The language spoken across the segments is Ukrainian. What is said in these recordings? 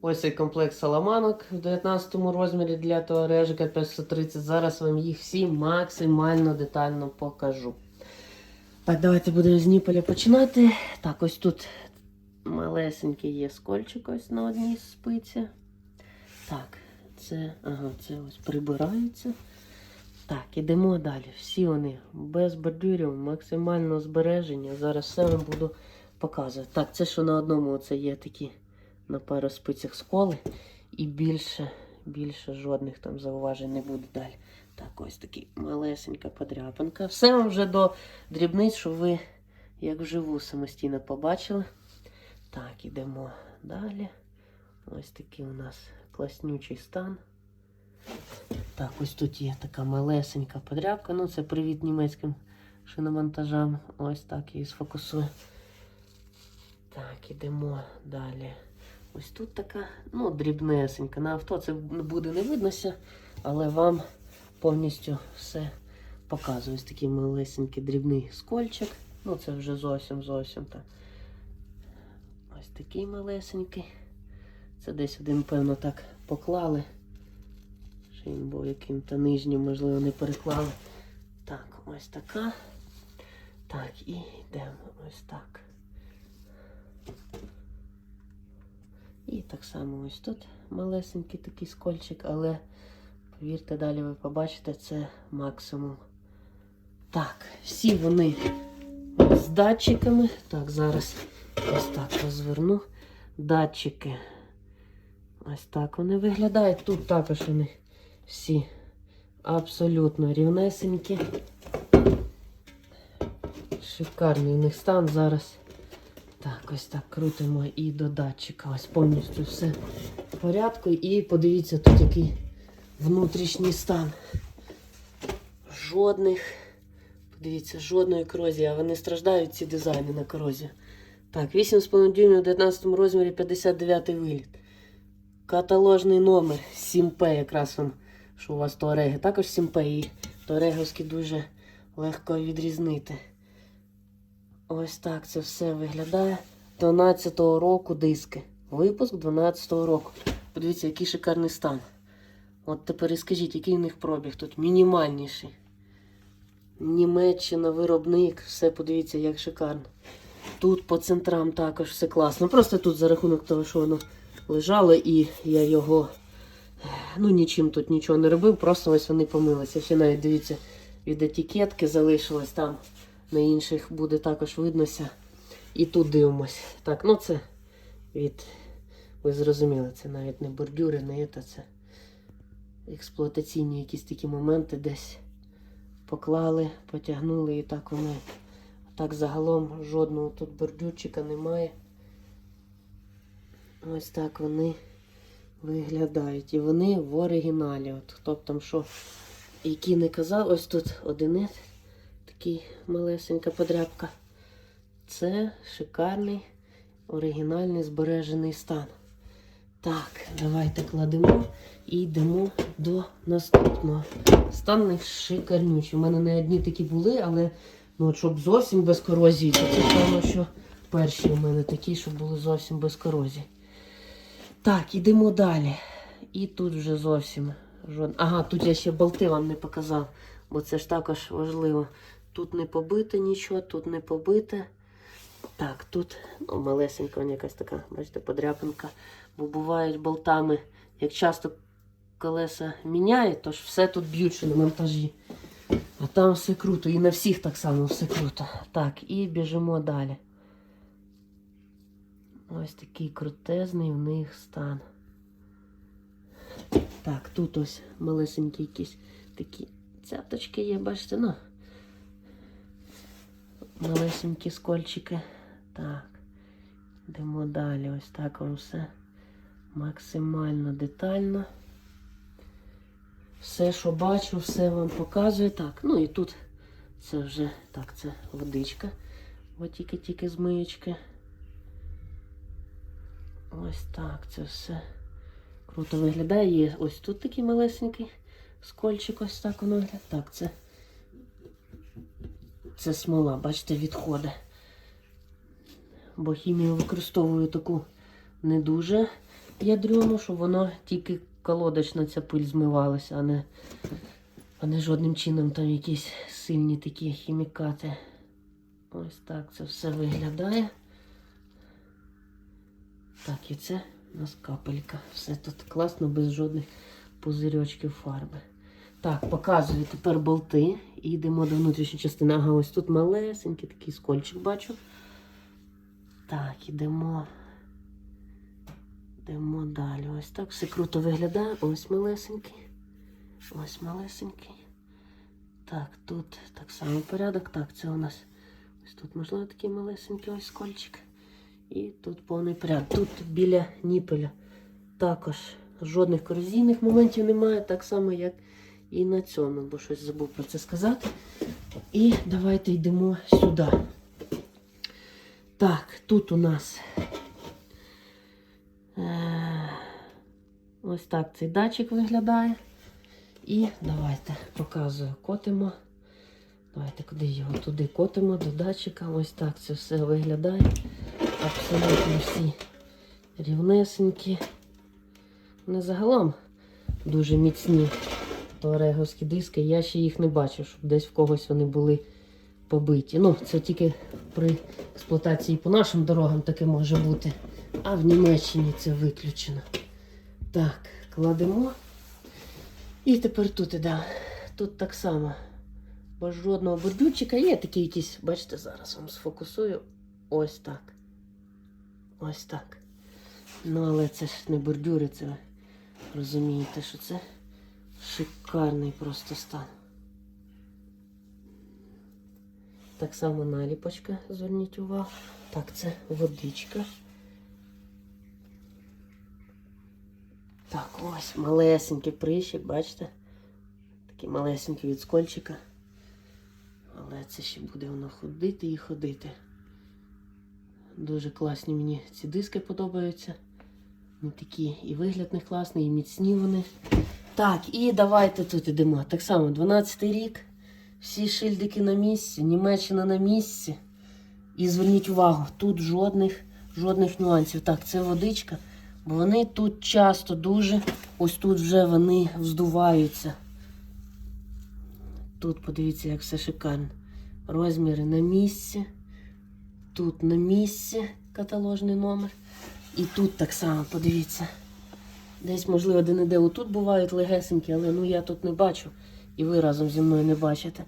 Ось цей комплект саламанок в 19 розмірі для туарежика 530. Зараз вам їх всі максимально детально покажу. Так, давайте будемо з Ніполя починати. Так, ось тут малесенький є скольчик ось на одній спиці. Так, це, ага, це ось прибирається. Так, ідемо далі. Всі вони без бордюрів, максимально збереження. Зараз все вам буду показувати. Так, це що на одному це є такі на пару спицях сколи. І більше, більше жодних там зауважень не буде далі. Так, ось такий малесенька подряпинка. Все вам вже до дрібниць, щоб ви як вживу самостійно побачили. Так, ідемо далі. Ось такий у нас класнючий стан. Так, ось тут є така малесенька подрябка. Ну, це привіт німецьким шиномонтажам. Ось так її сфокусую. Так, ідемо далі. Ось тут така, ну, дрібнесенька. На авто це буде не виднося, але вам повністю все показую. Ось такий малесенький дрібний скольчик. Ну, це вже зовсім зовсім так. Ось такий малесенький. Це десь один, певно, так поклали. Що він був яким-то нижнім, можливо, не переклали. Так, ось така. Так, і йдемо ось так. І так само ось тут малесенький такий скольчик, але повірте, далі ви побачите, це максимум. Так, всі вони з датчиками. Так, зараз ось так розверну. Датчики. Ось так вони виглядають. Тут також вони всі абсолютно рівнесенькі. Шикарний у них стан зараз. Так, ось так крутимо і до датчика. Ось повністю все в порядку. І подивіться, тут який внутрішній стан. Жодних, подивіться, жодної корозії, а вони страждають ці дизайни на корозію. Так, 8,5 дюймів в 19 розмірі 59 виліт. Каталожний номер 7П, якраз вам, що у вас туареги. Також 7П і туареговські дуже легко відрізнити. Ось так це все виглядає. 12-го року диски. Випуск 12-го року. Подивіться, який шикарний стан. От тепер і скажіть, який у них пробіг тут мінімальніший. Німеччина, виробник, все подивіться, як шикарно. Тут по центрам також все класно. Просто тут за рахунок того, що воно лежало, і я його ну нічим тут нічого не робив, просто ось вони помилися. Ще навіть дивіться, від етикетки залишилось там. На інших буде також виднося. І тут дивимось. Так, ну це від. Ви зрозуміли, це навіть не бордюри, не це, це експлуатаційні якісь такі моменти десь поклали, потягнули і так вони. Так загалом жодного тут бордюрчика немає. Ось так вони виглядають. І вони в оригіналі. От хто б там що, який не казав, ось тут одинець такий малесенька подрябка. Це шикарний оригінальний збережений стан. Так, давайте кладемо і йдемо до наступного. Стан них шикарнючий. У мене не одні такі були, але ну, щоб зовсім без корозії, то це певно, що перші у мене такі, щоб були зовсім без корозії. Так, ідемо далі. І тут вже зовсім жодне. Ага, тут я ще болти вам не показав, бо це ж також важливо. Тут не побите нічого, тут не побите. Так, тут ну, малесенька якась така, бачите, подряпинка. Бо бувають болтами, як часто колеса міняють, то ж все тут б'ють на монтажі. А там все круто. І на всіх так само все круто. Так, і біжимо далі. Ось такий крутезний в них стан. Так, тут ось малесенькі якісь такі цяточки є, бачите, ну. Малесенькі скольчики. Так. Йдемо далі. Ось так вам все максимально детально. Все, що бачу, все вам показую. Так, ну і тут це вже так, це водичка. Ось тільки-тільки з миючки. Ось так це все круто виглядає. Є ось тут такий малесенький скольчик, ось так воно виглядає. Так, це це смола, бачите, відходи. Бо хімію використовую таку не дуже. ядрено, щоб воно тільки колодочна ця пиль змивалася, а не, а не жодним чином там якісь сильні такі хімікати. Ось так це все виглядає. Так, і це у нас капелька. Все тут класно, без жодних пузирьочків фарби. Так, показую тепер болти. І йдемо до внутрішньої частини. Ага, ось тут малесенький такий скольчик бачу. Так, ідемо. Йдемо далі. Ось так все круто виглядає. Ось малесенький. Ось малесенький. Так, тут так само порядок. Так, це у нас ось тут, можливо, такий малесенький ось скольчик. І тут повний порядок. Тут біля ніпеля також жодних корозійних моментів немає, так само, як і на цьому, бо щось забув про це сказати. І давайте йдемо сюди. Так, тут у нас е, ось так цей датчик виглядає. І давайте показую, котимо. Давайте куди його туди котимо до датчика. Ось так це все виглядає. Абсолютно всі рівнесенькі. Не загалом дуже міцні туареговські диски. Я ще їх не бачив, щоб десь в когось вони були побиті. Ну, це тільки при експлуатації по нашим дорогам таке може бути. А в Німеччині це виключено. Так, кладемо. І тепер тут іде. Тут так само. Без жодного бордюрчика є такі якісь, бачите, зараз вам сфокусую. Ось так. Ось так. Ну, але це ж не бордюри, це розумієте, що це шикарний просто стан. Так само наліпочка, зверніть увагу. Так, це водичка. Так, ось малесенький прищик, бачите? Такий малесенький від скольчика. Але це ще буде воно ходити і ходити. Дуже класні мені ці диски подобаються. Вони такі і вигляд не класний, і міцні вони. Так, і давайте тут ідемо. Так само, 12 й рік. Всі шильдики на місці, Німеччина на місці. І зверніть увагу, тут жодних, жодних нюансів. Так, це водичка, бо вони тут часто дуже, ось тут вже вони вздуваються. Тут подивіться, як все шикарно. Розміри на місці. Тут на місці каталожний номер. І тут так само, подивіться. Десь, можливо, де-не-де отут бувають легесенькі, але ну я тут не бачу. І ви разом зі мною не бачите.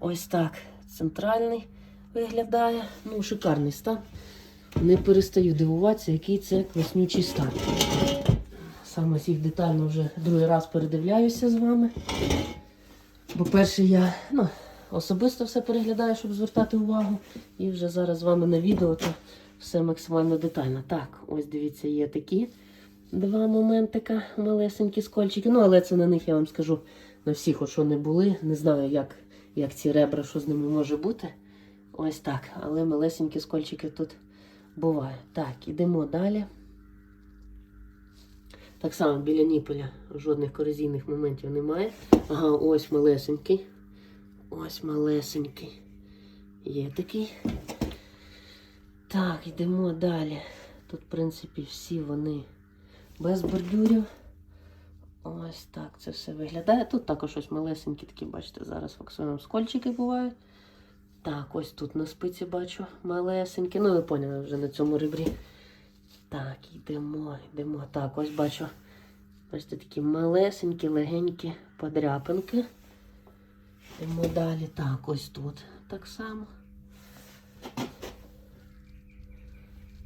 Ось так. Центральний виглядає. Ну, шикарний стан. Не перестаю дивуватися, який це класнючий стан. Саме всіх детально вже другий раз передивляюся з вами. Бо перше я ну, особисто все переглядаю, щоб звертати увагу. І вже зараз з вами на відео то все максимально детально. Так, ось дивіться, є такі два моментика, малесенькі скольчики. Ну, але це на них я вам скажу на всіх, от що не були. Не знаю, як, як ці ребра, що з ними може бути. Ось так. Але малесенькі скольчики тут бувають. Так, ідемо далі. Так само біля ніпеля жодних корозійних моментів немає. Ага, ось малесенький. Ось малесенький. Є такий. Так, йдемо далі. Тут, в принципі, всі вони без бордюрів. Ось так це все виглядає. Тут також ось малесенькі такі, бачите, зараз фоксуємо скольчики бувають. Так, ось тут на спиці бачу малесенькі. Ну, ви поняли вже на цьому ребрі. Так, йдемо, йдемо. Так, ось бачу. Бачите, такі малесенькі, легенькі подряпинки. Йдемо далі. Так, ось тут так само.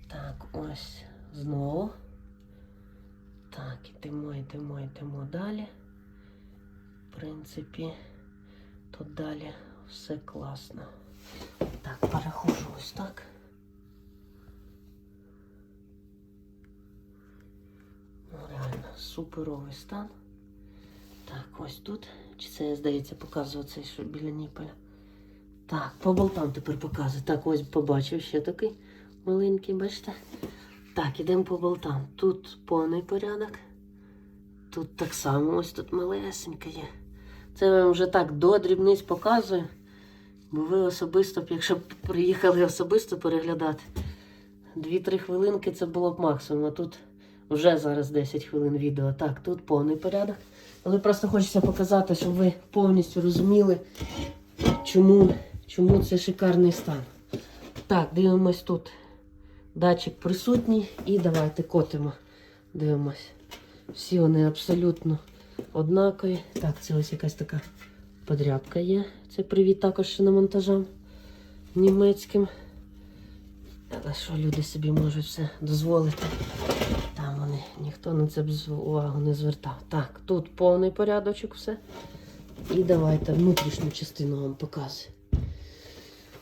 Так, ось знову. Так, йдемо, йдемо, йдемо далі. В принципі, тут далі все класно. Так, перехожу ось так. Ну, реально, суперовий стан. Так, ось тут. Чи це, здається, показував цей, що біля ніпеля. Так, по болтам тепер показую. Так, ось побачив ще такий маленький, бачите? Так, ідемо по болтам. Тут повний порядок. Тут так само, ось тут малесенька є. Це я вам вже так до дрібниць показую. Бо ви особисто, якщо б приїхали особисто переглядати, 2-3 хвилинки це було б максимум. А тут Вже зараз 10 хвилин відео. Так, тут повний порядок. Але просто хочеться показати, щоб ви повністю розуміли, чому, чому це шикарний стан. Так, дивимось тут. Датчик присутній і давайте котимо. Дивимось. Всі вони абсолютно однакові. Так, це ось якась така подрябка є. Це привіт також ще на монтажам німецьким. Але що люди собі можуть все дозволити? Там вони, ніхто на це увагу не звертав. Так, тут повний порядочок все. І давайте внутрішню частину вам показую.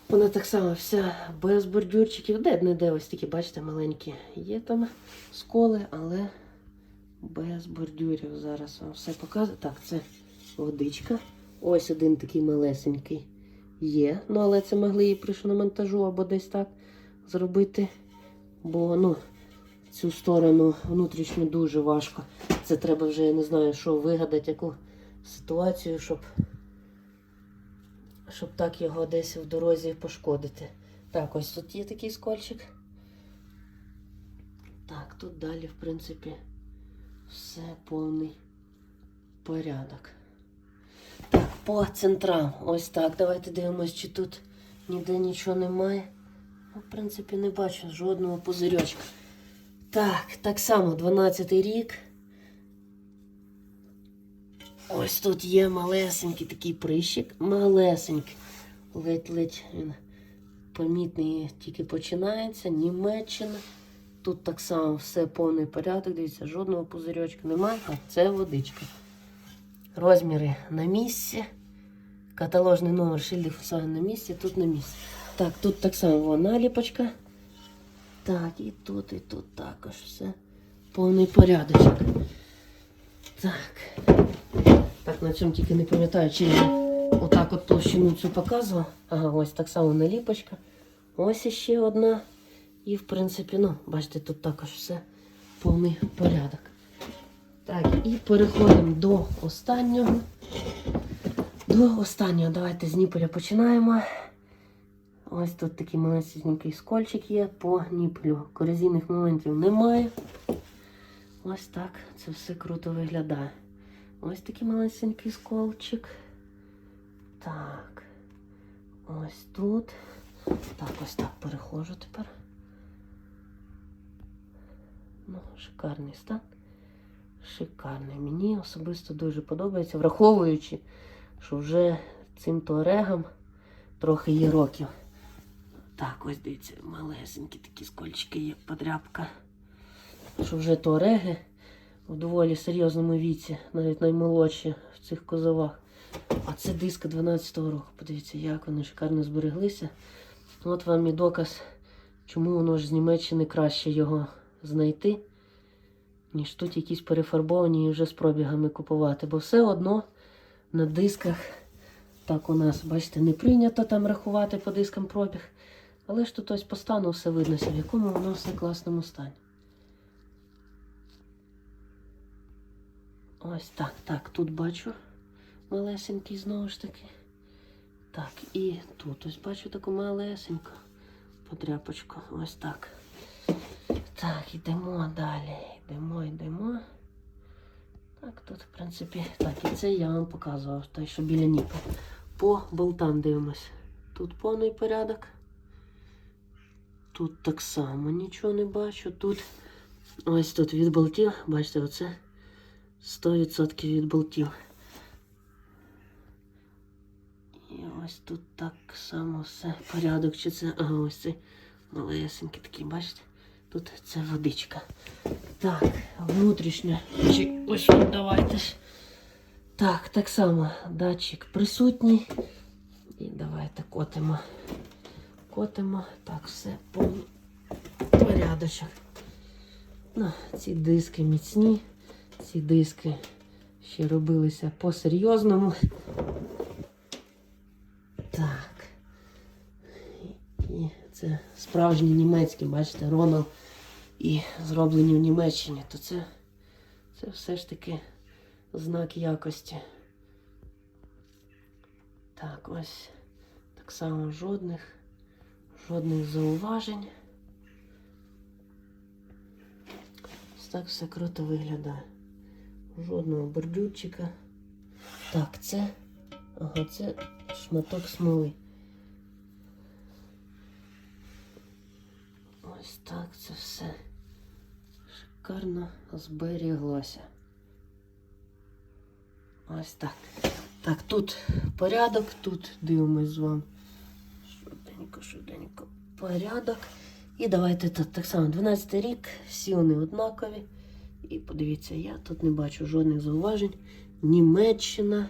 Вона так само вся без бордюрчиків, де не де ось такі, бачите, маленькі. Є там сколи, але без бордюрів. Зараз вам все показую. Так, це водичка. Ось один такий малесенький є. Ну, але це могли і при шиномонтажу або десь так зробити. Бо ну, цю сторону внутрішню дуже важко. Це треба вже, я не знаю, що вигадати, яку ситуацію, щоб, щоб так його десь в дорозі пошкодити. Так, ось тут є такий скольчик. Так, тут далі, в принципі, все повний порядок. Так, по центрам. Ось так. Давайте дивимось, чи тут ніде нічого немає. Ну, в принципі, не бачу жодного пузирьочка. Так, так само 12 рік. Ось тут є малесенький такий прищик. Малесенький. Ледь-ледь він помітний тільки починається. Німеччина. Тут так само все повний порядок. Дивіться, жодного пузирьочка немає. Так, це водичка. Розміри на місці. Каталожний номер шильдик фасаги на місці, тут на місці. Так, тут так само вона наліпочка. Так, і тут, і тут також все. Повний порядочок. Так. Так, на цьому тільки не пам'ятаю, чи я отак от товщину цю показував. Ага, ось так само наліпочка. Ось іще одна. І в принципі, ну, бачите, тут також все повний порядок. Так, і переходимо до останнього. До останнього. Давайте з Ніполя починаємо. Ось тут такий малесенький скольчик є по Ніполю. Корозійних моментів немає. Ось так це все круто виглядає. Ось такий малесенький сколчик. Так. Ось тут. Так, ось так переходжу тепер. Ну, шикарний стан. Шикарний. Мені особисто дуже подобається, враховуючи, що вже цим туарегам трохи є років. Так, ось дивіться, малесенькі такі скольчики є, подрябка. Що вже туареги в доволі серйозному віці, навіть наймолодші в цих козовах. А це диска 12-го року. Подивіться, як вони шикарно збереглися. От вам і доказ, чому воно ж з Німеччини краще його знайти ніж тут якісь перефарбовані і вже з пробігами купувати. Бо все одно на дисках так у нас, бачите, не прийнято там рахувати по дискам пробіг. Але ж тут ось по стану все виднося, в якому воно все класному стані. Ось так, так, тут бачу малесенький знову ж таки. Так, і тут ось бачу таку малесеньку подряпочку. Ось так. Так, йдемо далі. Йдемо, йдемо. Так, тут, в принципі, так, і це я вам показував, той, що біля ніка. По болтам дивимось. Тут повний порядок. Тут так само нічого не бачу. Тут ось тут від болтів, бачите, оце 100% від болтів. І ось тут так само все порядок. Чи це. Ага, ось цей малесенький такий, бачите? Тут це водичка. Так, внутрішня. Чи ось давайте ж. Так, так само датчик присутній. І давайте котимо. Котимо. Так, все повний порядочок. Ну, ці диски міцні. Ці диски ще робилися по-серйозному. Так. І це справжні німецькі, бачите, Ронал і зроблені в Німеччині, то це, це все ж таки знак якості. Так, ось так само жодних, жодних зауважень. Ось так все круто виглядає. Жодного бордюрчика. Так, це. Ага, це шматок смоли. Ось так це все шикарно зберіглося. Ось так. Так, тут порядок, тут дивимось з вами. Швиденько, швиденько. Порядок. І давайте тут так само 12 рік, всі вони однакові. І подивіться, я тут не бачу жодних зауважень. Німеччина.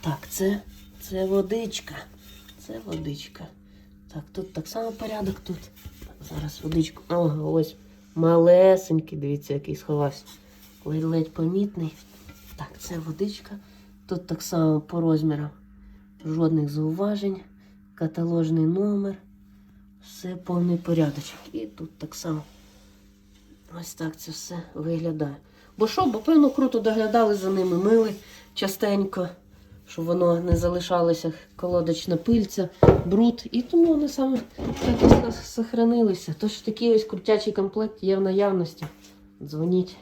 Так, це, це водичка. Це водичка. Так, тут так само порядок тут. Зараз водичку. Ага, ось малесенький, дивіться, який сховався. Ледь-ледь помітний. Так, це водичка. Тут так само по розмірам. Жодних зауважень. Каталожний номер. Все повний порядочок. І тут так само. Ось так це все виглядає. Бо що, бо певно круто доглядали за ними, мили частенько, щоб воно не залишалося колодочна пильця, бруд. І тому вони саме так і сохранилися. Тож такий ось крутячий комплект є в наявності. Дзвоніть.